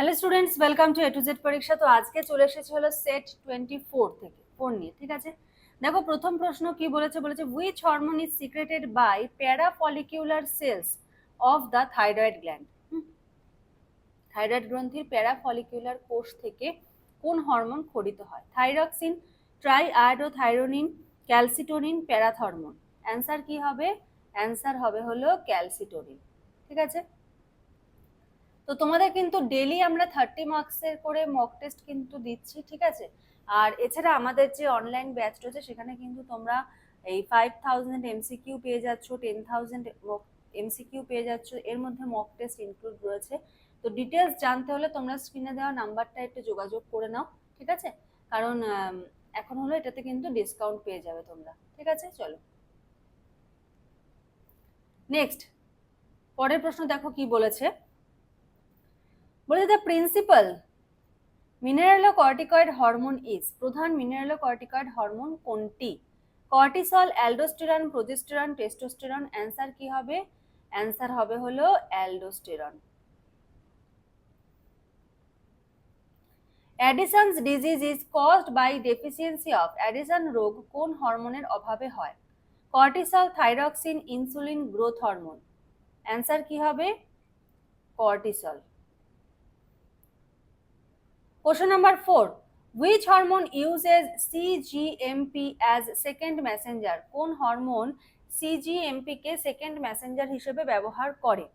Hello students welcome to A to Z পরীক্ষা। তো আজকে চলে এসেছে হলো সেট টোয়েন্টি ফোর থেকে ফোর নিয়ে, ঠিক আছে? দেখো, প্রথম প্রশ্ন কি বলেছে? বলেছে which hormone is secreted by parafollicular cells of the thyroid gland thyroid গ্রন্থির প্যারাফলিকিউলার কোষ থেকে কোন হরমোন খরিত হয়? Thyroxine triiodothyronine calcitonin parathormone answer কি হবে? অ্যান্সার হবে হলো ক্যালসিটোনিন ঠিক আছে? তো তোমাদের কিন্তু ডেলি আমরা থার্টি মার্কসের করে মক টেস্ট কিন্তু দিচ্ছি, ঠিক আছে? আর এছাড়া আমাদের যে অনলাইন ব্যাচ রয়েছে, সেখানে কিন্তু তোমরা এই ফাইভ থাউজেন্ড এমসিকিউ পেয়ে যাচ্ছ টেন থাউজেন্ড এমসিকিউ পেয়ে যাচ্ছ, এর মধ্যে মক টেস্ট ইনক্লুড রয়েছে। তো ডিটেলস জানতে হলে তোমরা স্ক্রিনে দেওয়া নাম্বারটা একটু যোগাযোগ করে নাও, ঠিক আছে? কারণ এখন হলো এটাতে কিন্তু ডিসকাউন্ট পেয়ে যাবে তোমরা, ঠিক আছে? চলো। নেক্সট পরের প্রশ্ন দেখো কি বলেছে। বলে the principal mineralocorticoid hormone is প্রধান মিনারেলো কর্টিকয়েড হরমোন কোনটি? Cortisol aldosterone progesterone testosterone answer কি হবে? অ্যান্সার হবে হলো aldosterone Addison's disease is caused by deficiency of Addison রোগ কোন হরমোনের অভাবে হয়? Cortisol thyroxine insulin growth hormone answer কি হবে? Cortisol Question number four. Which hormone uses CGMP as second messenger? কোন হরমোন CGMP কে সেকেন্ড মেসেঞ্জার হিসেবে ব্যবহার করে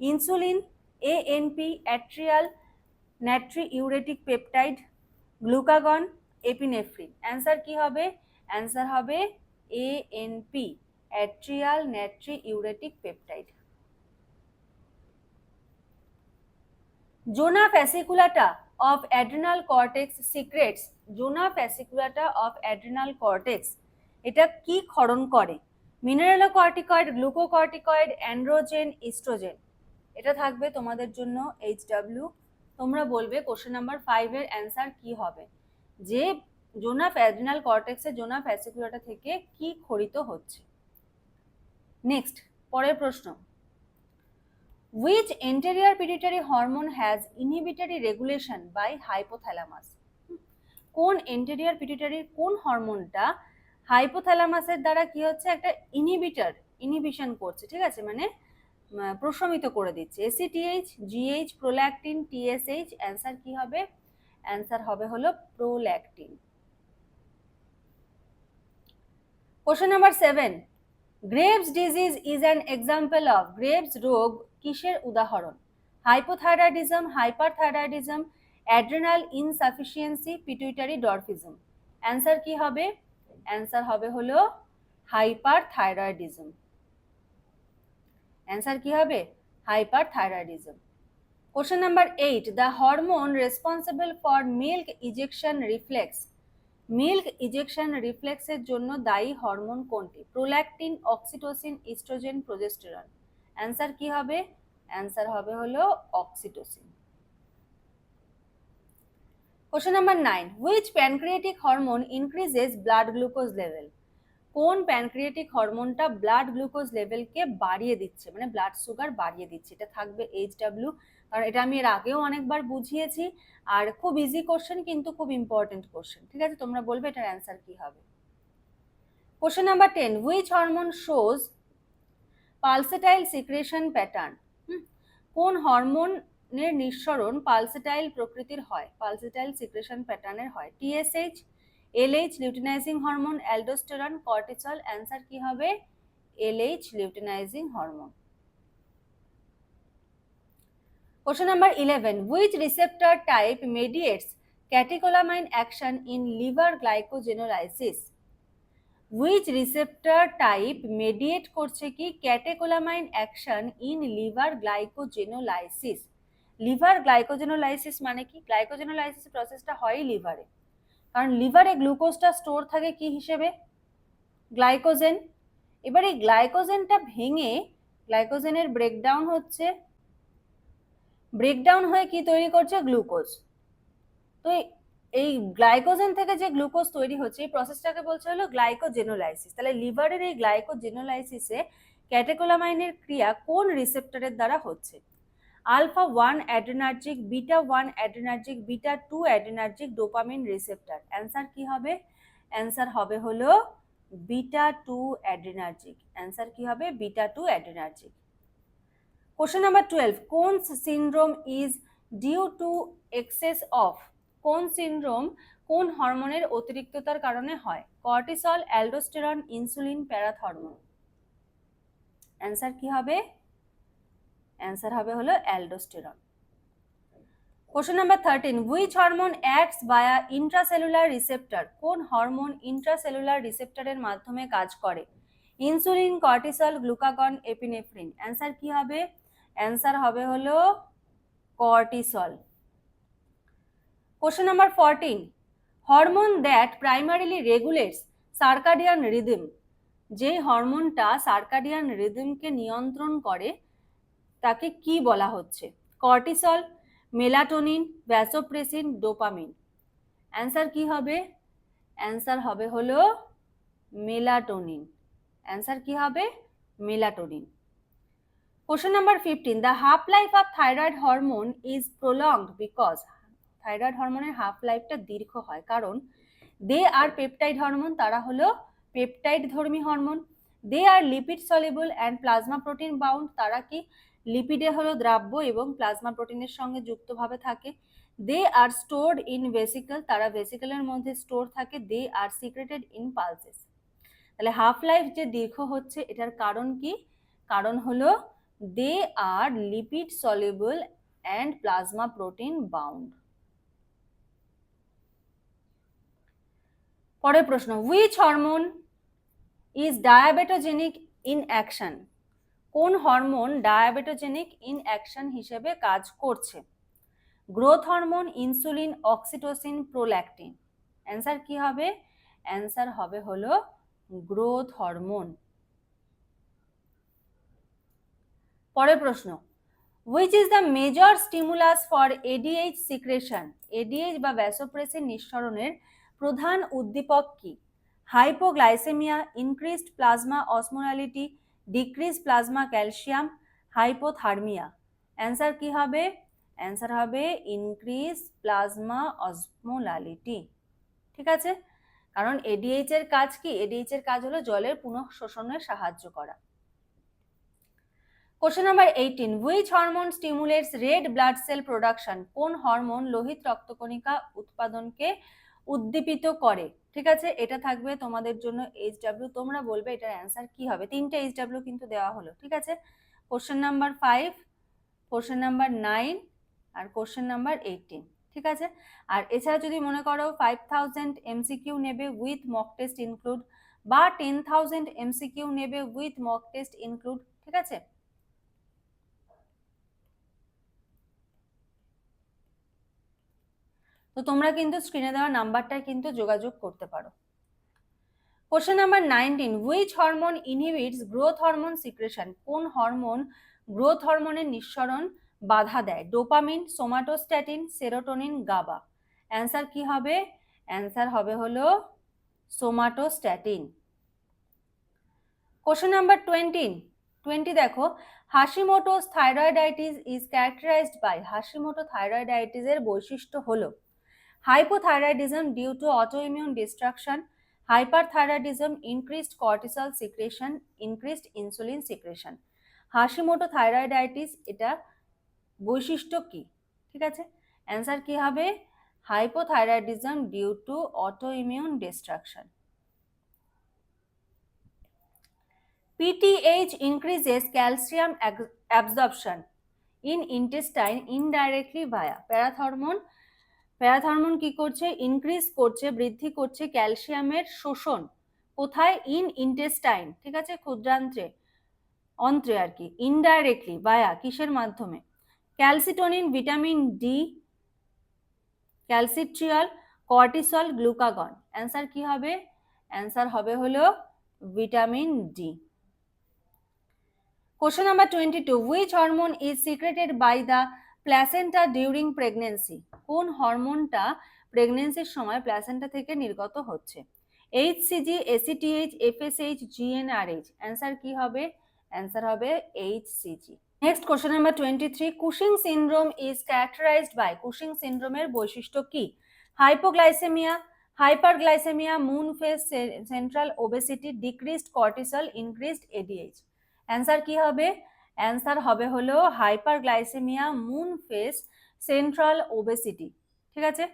insulin ANP atrial natriuretic peptide glucagon epinephrine answer কি হবে অ্যান্সার হবে ANP atrial natriuretic peptide zona fasciculata of adrenal cortex secretes zona fasciculata of adrenal cortex. এটা কি ক্ষরণ করে? Mineralocorticoid glucocorticoid androgen oestrogen এটা থাকবে তোমাদের জন্য এইচ ডাব্লিউ তোমরা বলবে কোশ্চেন নাম্বার ফাইভের অ্যান্সার কি হবে? যে জোনা অ্যাড্রিনাল কর্টেক্সের জোনা ফ্যাসিকুলাটা থেকে কি খরিত হচ্ছে? নেক্সট পরের প্রশ্ন। Which anterior pituitary hormone has inhibitory regulation by hypothalamus? কোন এন্টেরিয়ার pituitary, কোন হরমোনটা হাইপোথ্যালামাসের দ্বারা কি হচ্ছে? একটা ইনহিবিটর ইনহিবিশন করছে, ঠিক আছে? মানে প্রশমিত করে দিচ্ছে। ACTH GH prolactin TSH answer কি হবে? অ্যান্সার হবে হলো prolactin question number seven Graves disease is an example of Graves রোগ কিসের উদাহরণ? Hypothyroidism hyperthyroidism adrenal insufficiency pituitary dwarfism answer কি হবে? অ্যান্সার হবে হলো হাইপারথাইরয়েডিজম অ্যান্সার কি হবে? Hyperthyroidism question number eight the hormone responsible for milk ejection reflex milk ejection রিফ্লেক্সের জন্য দায়ী হরমোন কোনটি? Prolactin oxytocin oestrogen progesterone answer কি হবে? অ্যান্সার হবে হলো oxytocin. Question number nine which pancreatic hormone increases blood glucose level কোন pancreatic হরমোনটা blood glucose লেভেলকে বাড়িয়ে দিচ্ছে? মানে ব্লাড সুগার বাড়িয়ে দিচ্ছে। এটা থাকবে এইচ ডাব্লিউ কারণ এটা আমি এর আগেও অনেকবার বুঝিয়েছি। আর খুব ইজি কোশ্চেন কিন্তু খুব ইম্পর্টেন্ট কোশ্চেন ঠিক আছে? তোমরা বলবে এটার অ্যান্সার কি হবে? Question number ten which hormone shows pulsatile secretion pattern কোন হরমোনের নিঃসরণ পালসেটাইল প্রকৃতির হয় পালসেটাইল সিক্রেশন প্যাটার্নের হয় TSH LH luteinising hormone, aldosterone, cortisol, answer কি হবে LH luteinising hormone Question number 11. Which receptor type mediates catecholamine action in liver glycogenolysis? Which receptor type mediate করছে কি catecholamine action in liver glycogenolysis liver glycogenolysis মানে কি? Glycogenolysis প্রসেসটা হয় লিভারে কারণ লিভারে গ্লুকোজটা স্টোর থাকে কি হিসেবে? গ্লাইকোজেন এবার এই গ্লাইকোজেনটা ভেঙে গ্লাইকোজেনের ব্রেকডাউন হচ্ছে। ব্রেকডাউন হয়ে কি তৈরি করছে? গ্লুকোজ তো এই- গ্লাইকোজেন থেকে যে গ্লুকোজ তৈরি হচ্ছে, এই প্রসেসটাকে বলছে হলো গ্লাইকোজেনোলাইসিস তাহলে লিভারের এই গ্লাইকোজেনোলাইসিসে ক্যাটেকোলামাইনের ক্রিয়া কোন রিসেপ্টরের দ্বারা হচ্ছে? Alpha one adrenergic beta one adrenergic beta two adrenergic dopamine receptor answer কি হবে? অ্যান্সার হবে হলো বিটা টু অ্যাড্রেনার্জিক অ্যান্সার কি হবে? Beta two adrenergic question number twelve কোন syndrome is due to excess of কোন সিনড্রোম কোন হরমোনের অতিরিক্ততার কারণে হয়? Cortisol, aldosterone, insulin, parathormone. Answer কি হবে? অ্যান্সার হবে হলো aldosterone. Question number thirteen which hormone acts via intracellular receptor কোন হরমোন ইন্ট্রাসেলুলার রিসেপ্টারের মাধ্যমে কাজ করে? Insulin cortisol glucagon epinephrine answer কি হবে? অ্যান্সার হবে হলো cortisol question number fourteen hormone that primarily regulates circadian rhythm যে হরমোনটা সার্কাডিয়ান রিদমকে নিয়ন্ত্রণ করে, তাকে কি বলা হচ্ছে? Cortisol melatonin vasopressin dopamine answer কি হবে? অ্যান্সার হবে হলো মেলাটোনিন অ্যান্সার কি হবে? Melatonin question number fifteen the half life of thyroid hormone is prolonged because thyroid হরমোনের হাফ লাইফটা দীর্ঘ হয়। কারণ, দে আর পেপটাইড হরমোন তারা হলো পেপটাইড ধর্মী hormone they are lipid soluble and plasma protein bound তারা কি লিপিডে হলো দ্রাব্য এবং প্লাজমা প্রোটিনের সঙ্গে যুক্তভাবে থাকে। They are stored in vesicle তারা ভেসিকলের মধ্যে স্টোর থাকে। They are secreted in pulses তাহলে হাফ লাইফ যে দীর্ঘ হচ্ছে, এটার কারণ কি? কারণ হলো, they are lipid soluble and plasma protein bound পরের প্রশ্ন which hormone is diabetogenic in action কোন হরমোন ডায়াবেটোজেনিক ইন অ্যাকশন হিসেবে কাজ করছে? Growth hormone insulin oxytocin prolactin answer কি হবে? অ্যান্সার হবে হলো গ্রোথ হরমোন পরের প্রশ্ন which is the major stimulus for ADH secretion ADH বা ভ্যাসোপ্রেসিন নিঃসরণের প্রধান উদ্দীপক কি? Hypoglycaemia, increased plasma osmolality decrease plasma calcium, hypothermia. Answer কি হবে? অ্যান্সার হবে ইনক্রিজ প্লাজমা অসমোলালিটি ঠিক আছে? কারণ এডিএইচ এর কাজ কি? এডিএইচ এর কাজ হলো জলের পুনঃ শোষণে সাহায্য করা। Question number eighteen which hormone stimulates red blood cell production কোন হরমোন লোহিত রক্তকণিকা উৎপাদনকে উদ্দীপিত করে, ঠিক আছে? এটা থাকবে তোমাদের জন্য এইচ ডাব্লিউ তোমরা বলবে এটার অ্যান্সার কি হবে? তিনটে এইচ ডাব্লিউ কিন্তু দেওয়া হলো, ঠিক আছে? Question number five question number nine আর কোশ্চেন নাম্বার এইটিন ঠিক আছে? আর এছাড়া যদি মনে করো ফাইভ থাউজেন্ড এমসিকিউ নেবে উইথ মক টেস্ট ইনক্লুড বা টেন থাউজেন্ড এমসিকিউ নেবে উইথ মক টেস্ট ইনক্লুড ঠিক আছে? তো তোমরা কিন্তু স্ক্রিনে দেওয়া নাম্বারটায় কিন্তু যোগাযোগ করতে পারো। Question number nineteen which hormone inhibits growth hormone secretion কোন হরমোন গ্রোথ হরমোনের নিঃসরণ বাধা দেয়? Dopamine somatostatin serotonin GABA answer কি হবে? অ্যান্সার হবে হলো somatostatin question number twenty twenty দেখো Hashimoto's thyroiditis is characterised by Hashimoto থাইরয়েডাইটিসের বৈশিষ্ট্য হলো hypothyroidism due to autoimmune destruction hyperthyroidism increased cortisol secretion increased insulin secretion Hashimoto thyroiditis এটা বৈশিষ্ট্য কি ঠিক আছে অ্যান্সার কি হবে hypothyroidism due to autoimmune destruction PTH increases calcium absorption in intestine indirectly via parathormone parathormone কি করছে? ইনক্রিজ করছে, বৃদ্ধি করছে ক্যালসিয়ামের শোষণ। কোথায়? ইন ইন্টেস্টাইন ঠিক আছে? ক্ষুদ্রান্ত্রে, অন্ত্রে আর কি ইনডাইরেক্টলি বায়া কিসের মাধ্যমে? Calcitonin vitamin D calcitriol cortisol glucagon answer কি হবে? অ্যান্সার হবে হলো vitamin D question number twenty two which hormone is secreted by the placenta during pregnancy কোন হরমোনটা প্রেগনেন্সির সময় প্ল্যাসেন্টা থেকে নির্গত হচ্ছে? HCG ACTH FSH GnRH answer কি হবে? অ্যান্সার হবে HCG next question number twenty three Cushing syndrome is characterised by Cushing সিন্ড্রোমের বৈশিষ্ট্য কি? Hypoglycaemia hyperglycaemia moon face central obesity decreased cortisol increased ADH answer কি হবে? অ্যান্সার হবে হলো hyperglycaemia, moon face central obesity. ঠিক আছে?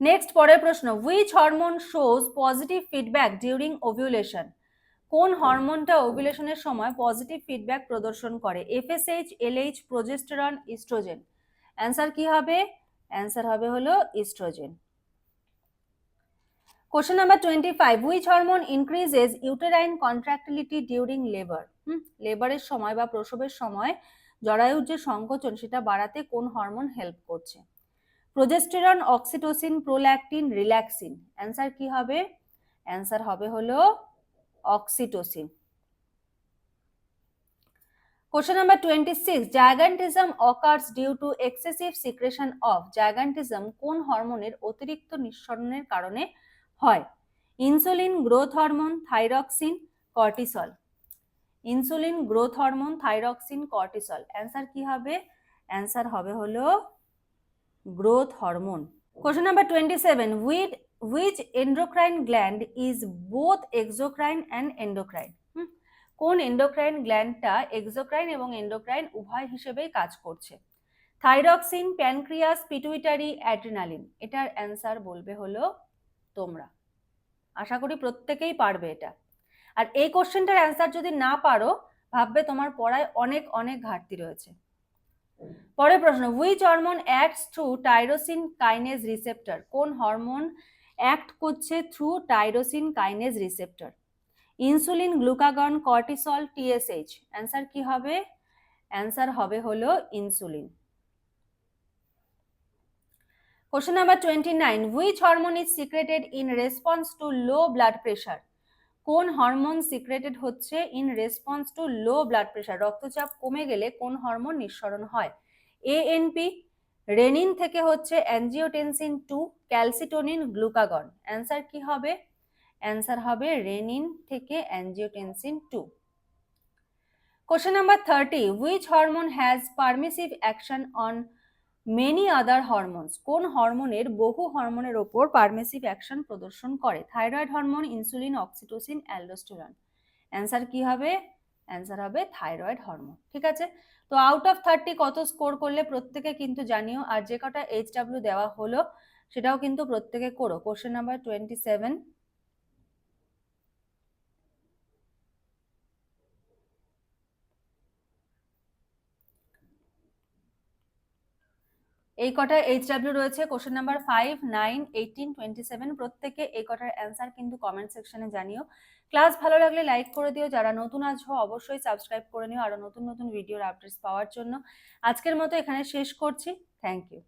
নেক্সট পরের প্রশ্ন which hormone shows positive feedback during ovulation কোন হরমোনটা ওভিউলেশনের সময় পজিটিভ ফিডব্যাক প্রদর্শন করে? FSH LH progesterone oestrogen answer কি হবে? অ্যান্সার হবে হলো oestrogen question number twenty five which hormone increases uterine contractility during labour hmm লেবারের সময় বা প্রসবের সময় জরায়ুর যে সংকোচন সেটা বাড়াতে কোন হরমোন হেল্প করছে? Progesterone oxytocin prolactin relaxin answer কি হবে? অ্যান্সার হবে হলো oxytocin Question number 26 Gigantism occurs due to excessive secretion of gigantism কোন হরমোনের অতিরিক্ত নিঃসরণের কারণে হয়? Insulin growth hormone thyroxine cortisol insulin growth hormone thyroxine cortisol. Answer কি হবে? অ্যান্সার হবে হলো growth hormone. Question number twenty seven with endocrine gland is both exocrine and endocrine? Hmm, কোন এন্ডোক্রাইন গ্ল্যান্ডটা এক্সোক্রাইন এবং এন্ডোক্রাইন উভয় হিসেবেই কাজ করছে? Thyroxine pancreas pituitary adrenaline. এটার অ্যান্সার বলবে হলো তোমরা। আশা করি প্রত্যেকেই পারবে এটা। আর এই কোশ্চেনটার অ্যান্সার যদি না পারো, ভাববে তোমার পড়ায় অনেক অনেক ঘাটতি রয়েছে। পরের প্রশ্ন which hormone acts through tyrosine kinase receptor কোন হরমোন অ্যাক্ট করছে through tyrosine kinase receptor insulin glucagon cortisol TSH answer কি হবে? অ্যান্সার হবে হলো insulin question number twenty nine which hormone is secreted in response to low blood pressure কোন hormone secreted হচ্ছে in response to low blood pressure? রক্তচাপ কমে গেলে কোন হরমোন নিঃসরণ হয়? এএনপি রেনিন থেকে হচ্ছে angiotensin two calcitonin glucagon answer কি হবে? অ্যান্সার হবে রেনিন থেকে angiotensin two question number thirty which hormone has permissive action on many other hormones কোন হরমোনের বহু হরমোনের ওপর পারমিসিভ অ্যাকশন প্রদর্শন করে? Thyroid hormone insulin oxytocin aldosterone answer কি হবে? অ্যান্সার হবে থাইরয়েড হরমোন ঠিক আছে? তো আউট অফ থার্টি কত স্কোর করলে প্রত্যেকে কিন্তু জানিও? আর যে কটা এইচ ডাব্লিউ দেওয়া হলো, সেটাও কিন্তু প্রত্যেকে করো। কোশ্চেন নাম্বার টোয়েন্টি সেভেন এই কটা এইচ ডাব্লিউ রয়েছে question number five nine eighteen twenty seven প্রত্যেকে এই কটার অ্যান্সার কিন্তু কমেন্ট সেকশনে জানিও। ক্লাস ভালো লাগলে লাইক করে দিও, যারা নতুন আছো অবশ্যই সাবস্ক্রাইব করে নিও আরও নতুন নতুন ভিডিওর আপডেটস পাওয়ার জন্য। আজকের মতো এখানে শেষ করছি থ্যাংক ইউ